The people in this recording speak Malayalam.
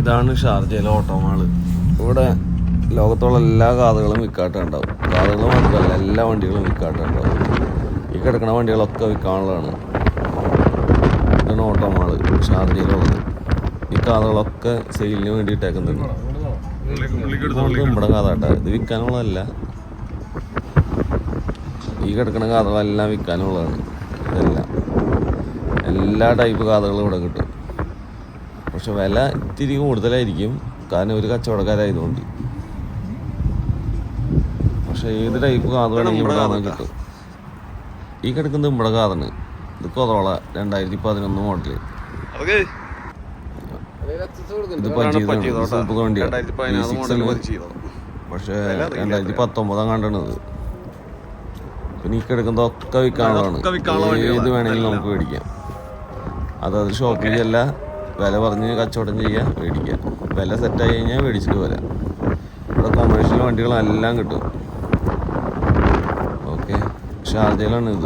ഇതാണ് ഷാർജയിലെ ഓട്ടോമാൾ. ഇവിടെ ലോകത്തുള്ള എല്ലാ കാതുകളും വിൽക്കാട്ടുണ്ടാവും കാതുകൾ മാത്രമല്ല എല്ലാ വണ്ടികളും വിൽക്കാട്ടുണ്ടാവും ഈ കിടക്കുന്ന വണ്ടികളൊക്കെ വിൽക്കാനുള്ളതാണ് ഇതാണ് ഓട്ടോമാൾ ഷാർജയിലുള്ളത് ഈ കാതുകളൊക്കെ സെയിലിന് വേണ്ടിയിട്ടേക്കുന്നുണ്ട് നമ്മുടെ കാതാട്ട ഇത് വിൽക്കാനുള്ളതല്ല. ഈ കിടക്കുന്ന കാതുകളെല്ലാം വിൽക്കാനുള്ളതാണ്. ഇതെല്ലാം. എല്ലാ ടൈപ്പ് കാതുകളും ഇവിടെ കിട്ടും. പക്ഷെ വില ഇത്തിരി കൂടുതലായിരിക്കും. കാരണം ഒരു കച്ചവടക്കാരായതുകൊണ്ട്. പക്ഷെ ഏത് ടൈപ്പ് കാത് വേണമെങ്കിൽ ഇവിടെ കാണാൻ കിട്ടും. ഈ കിടക്കുന്നത് ഇവിടെ കാതാണ് ഇത് കൊറോള രണ്ടായിരത്തി പതിനൊന്ന് മോഡൽ ഇത് പഞ്ചീതാണ് സൂപ്പർ വണ്ടിയാണ് പക്ഷേ രണ്ടായിരത്തി പത്തൊമ്പതാ കണ്ടത് പിന്നെ ഈ കിടക്കുന്നതൊക്കെ വിൽക്കാനുള്ളതാണ്. ഏത് വേണമെങ്കിലും നമുക്ക് മേടിക്കാം. അതായത് ഷോപ്പിൽ അല്ല. വില പറഞ്ഞ് കച്ചവടം ചെയ്യുക മേടിക്കുക വില സെറ്റായി കഴിഞ്ഞാൽ മേടിച്ചിട്ട് വരാം ഇവിടെ കൊമേഴ്ഷ്യൽ വണ്ടികളെല്ലാം കിട്ടും. ഓക്കെ ഷാർജയിലാണ് ഇത്.